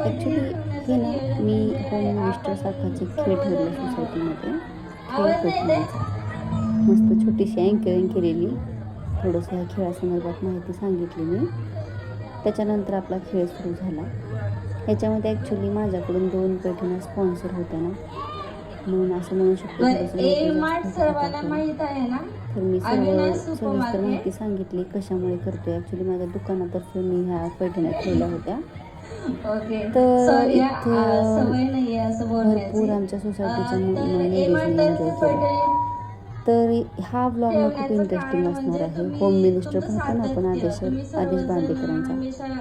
Actually हे ना मी home मिनिस्टरसारखाचे खेळ ठेवले सोसायटीमध्ये खेळ पेटण्याचा मस्त छोटीशी अँकरिंग केलेली. थोडंसं ह्या खेळासंदर्भात माहिती सांगितली मी. त्याच्यानंतर आपला खेळ सुरू झाला. ह्याच्यामध्ये ॲक्च्युली माझ्याकडून दोन पैठण्या स्पॉन्सर होत्या ना. म्हणून असं म्हणू शकतो सर्वांना होतं. माहीत आहे ना? तर मी सर्व सविस्तर. माहिती सांगितली कशामुळे करतोय. ॲक्च्युली माझ्या दुकानातर्फे मी ह्या पैठण्या ठेवल्या होत्या. तर इथं भरपूर आमच्या सोसायटीच्या तर हा ब्लॉग ना खूप इंटरेस्टिंग असणार आहे. होम मिनिस्टर पाहतो ना आपण आदेश आदेश बांदेकरांचा.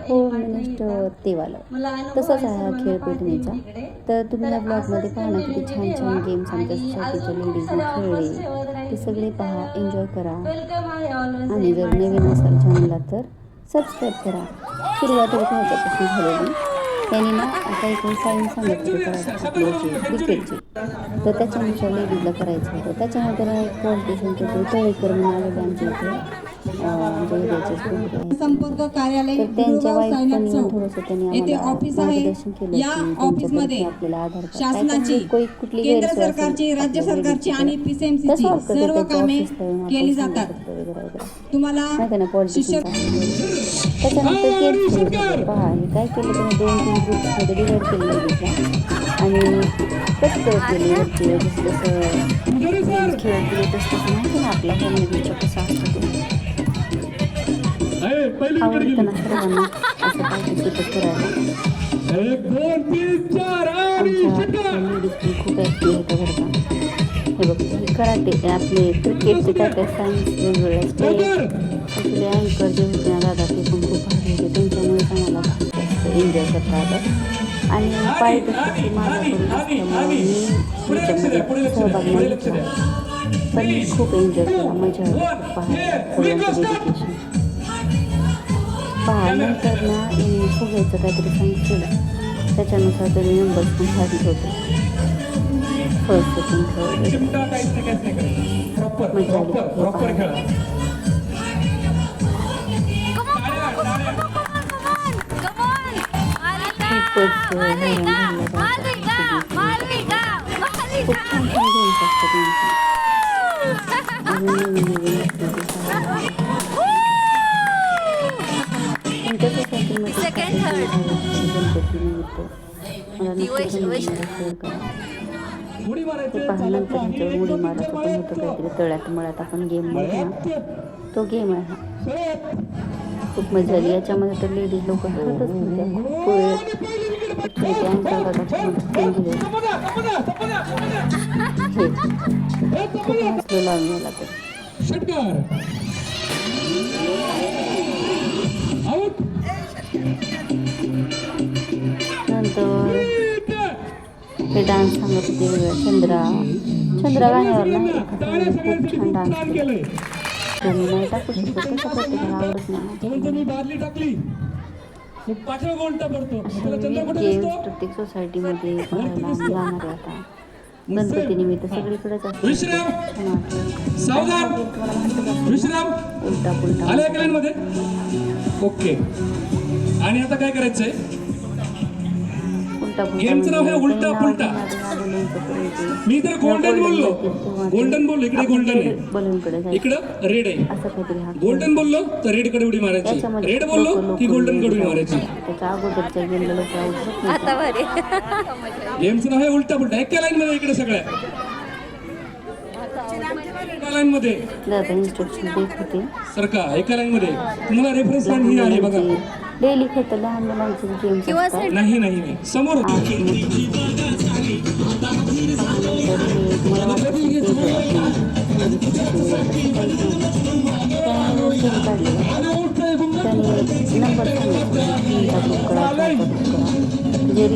Home minister तेवाला. तसंच आहे हा खेळ पेटणीचा तर तुम्ही या ब्लॉगमध्ये पाहणार ना किती तुम्ही छान छान गेम्स आमच्या सोसायटीच्या लेडीजने खेळले. ते सगळे पहा एन्जॉय करा. आणि जर नवीन असाल चॅनलला तर सबस्क्राईब करा. सुरुवात होती ह्याच्यापासून झालेली त्यांनी ना आता काही साईन सांगितलं करायचं आपल्याची क्रिकेटची तर त्याच्यानुसार लेडीजला करायचं होतं. त्याच्यानंतर एक पॉलिटिशियनचे तळेकर म्हणून आलेले आमच्या इथे. संपर्क कार्यालय येथे ऑफिस आहे. या ऑफिसमध्ये शासनाची केंद्र सरकारची राज्य आपल्या सरकारची आणि तर पीसीएमसी त्या ची solve करतात सर्व कामे केली जातात. तुम्हाला शिक्षक त्याच्यानंतर पहा हे काय केलं दोन तीन आणि कट करत गेले वरती? जसं जसं games खेळत गेले तसं तसं माहिती ना आपला होम मिनिस्टर कसा असतो. आवडतं करायला? खूप ॲक्टिव्ह होत्या बरं का? हे बघ कराटे आपले क्रिकेटचे काय काय सायन्स वेगवेगळे स्टेट आपले अँकर जे होते ना दादा ते पण खूप भारी होते. त्यांच्यामुळे आम्हाला जास्त एन्जॉय करता आलं आणि पार्टिसिपेट माझ्याकडून असल्यामुळे मी ह्याच्यामध्ये सहभाग नाही घेतला पण खूप एन्जॉय केला. मजा पाहायला सगळ्यांचं डेडिकेशन पहा नंतर ना यांनी फुगायचं काहीतरी सांगितलं त्याच्यानुसार त्यांनी नंबर्स पण सांगित होते फर्स्ट सेकंड थर्ड मजा आली प्रॉपर प्रॉपर खेळा. खूपच हैराण झालं खूप पाहिल्यानंतर ह्याच्यावर उडी मारायचं पण होतं काहीतरी तळ्यात मळ्यात आपण गेम म्हणतो ना तो गेम आहे हा खूप मजा आली याच्यामध्ये तर लेडीज लोक हरतच नव्हत्या खूप वेळ हे डान्स सांगत होते वेगळ्या चंद्रा. चंद्रा गाण्यावर ना खूप छान डान्स नाही टाकू शकत. कसं प्रत्येकाला आवडत नाही. प्रत्येक सोसायटीमध्ये जाणार आहे आता. गणपती निमित्त सगळीकडेच उलटा पुलटा ओके. आणि आता काय करायचंय? गेमचं नाव आहे म्हणजे उलटा पुलटा. मी तर गोल्डन बोललो. गोल्डन बोललो इकडे गोल्डन आहे. इकडं रेड आहे. हा गोल्डन बोललो तर रेडकडे उडी मारायची. रेड बोललो की गोल्डनकडे उडी मारायची. गेमचं नाव आहे उलटा पुलटा एका लाईन मध्ये इकडे सगळ्या. एका लाईन मध्ये. सरका एका लाईन मध्ये. तुम्हाला रेफरन्स लाईन ही आहे बघा. डेली खेळतं लहान मुलांचे असतात. नाही नाही नाही. समोर नंबर जे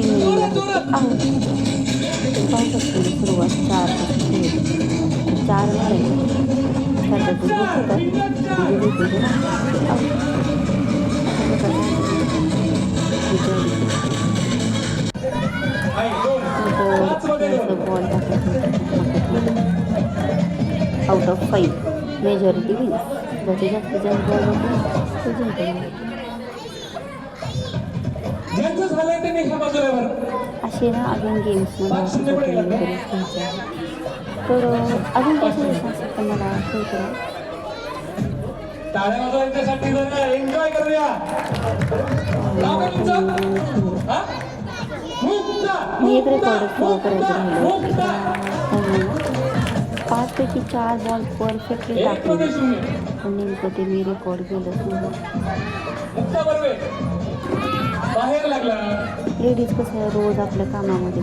पाहू शकतो सुरुवात चार चार out of five majority wins ज्याचे जास्तीत जास्त बॉल होते अजून जिंकले असे ना अजून गेम्स तर अजून कसे असतात मला फोन करा टाळ्या वाजवा यांच्यासाठी एन्जॉय करूया. नाव काय तुमचं? मुक्ता, मी एक रेकॉर्ड फॉलो करायचं राहिलं. मुक्ता. पाच पैकी चार बॉल परफेक्टली टाकले. पण नेमकं ते मी रेकॉर्ड केलंच नाही. लागला. लेडीज कसं रोज आपल्या कामामध्ये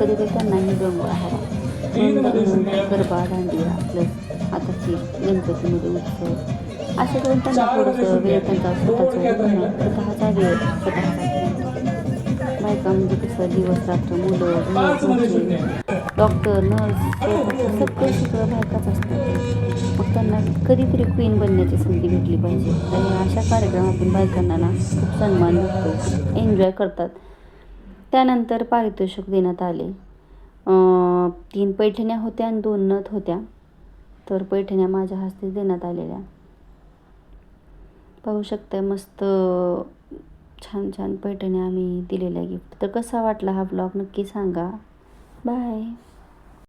कधी ते त्यांनाही गंग आहे. तीन मध्ये शून्य. गरबा दांडिया प्लस आताची गणपतीमध्ये उत्सव. असं करून त्यांना चार थोडंसं वेळ त्यांचा स्वतःचं स्वतःचा स्वतःचा वेळ. स्वतःचा बायका म्हणजे कसं दिवस रात्र मुलं डॉक्टर नर्स सगळं सगळं बायकाच असतात. मग त्यांना कधीतरी क्वीन बनण्याची संधी भेटली पाहिजे. आणि अशा कार्यक्रमातून बायकांना ना खूप सन्मान भेटतो. एन्जॉय करतात. त्यानंतर पारितोषिक देण्यात आले. तीन पैठण्या होत्या आणि दोन नथ होत्या. तर पैठण्या माझ्या हस्ते देण्यात आलेल्या. पाहू शकता मस्त छान छान पैठणी आम्ही दिलेल्या गिफ्ट तर कसा वाटला हा ब्लॉग नक्की सांगा. बाय